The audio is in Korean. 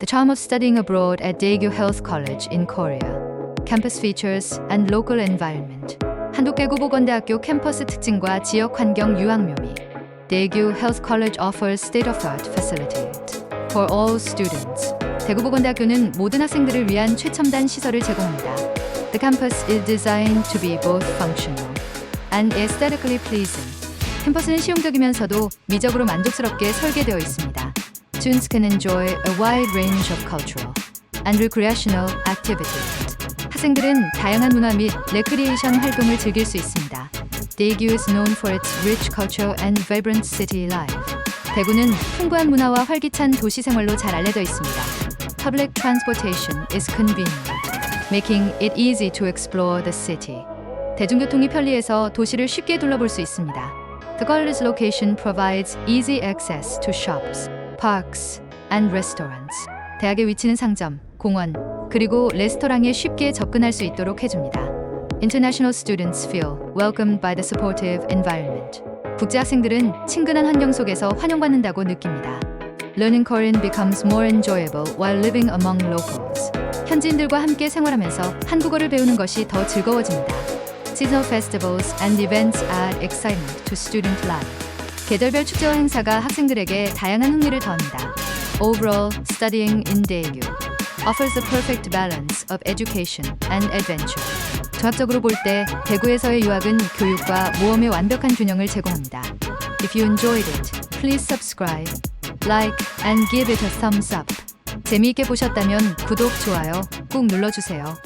The charm of studying abroad at Daegu Health College in Korea. Campus features and local environment. 한국대구보건대학교 캠퍼스 특징과 지역 환경 유학 묘미. Daegu Health College offers state-of-the-art facilities for all students. 대구보건대학교는 모든 학생들을 위한 최첨단 시설을 제공합니다. The campus is designed to be both functional and aesthetically pleasing. 캠퍼스는 실용적이면서도 미적으로 만족스럽게 설계되어 있습니다. Students can enjoy a wide range of cultural and recreational activities. 학생들은 다양한 문화 및 레크리에이션 활동을 즐길 수 있습니다. Daegu is known for its rich culture and vibrant city life. 대구는 풍부한 문화와 활기찬 도시 생활로 잘 알려져 있습니다. Public transportation is convenient, making it easy to explore the city. 대중교통이 편리해서 도시를 쉽게 둘러볼 수 있습니다. The college's location provides easy access to shops, parks, and restaurants. 대학의 위치는 상점, 공원, 그리고 레스토랑에 쉽게 접근할 수 있도록 해줍니다. International students feel welcomed by the supportive environment. 국제 학생들은 친근한 환경 속에서 환영받는다고 느낍니다. Learning Korean becomes more enjoyable while living among locals. 현지인들과 함께 생활하면서 한국어를 배우는 것이 더 즐거워집니다. Seasonal festivals and events add excitement to student life. 계절별 축제와 행사가 학생들에게 다양한 흥미를 더합니다. Overall, studying in Daegu offers the perfect balance of education and adventure. 종합적으로 볼 때 대구에서의 유학은 교육과 모험의 완벽한 균형을 제공합니다. If you enjoyed it, please subscribe, like, and give it a thumbs up. 재미있게 보셨다면 구독, 좋아요 꾹 눌러주세요.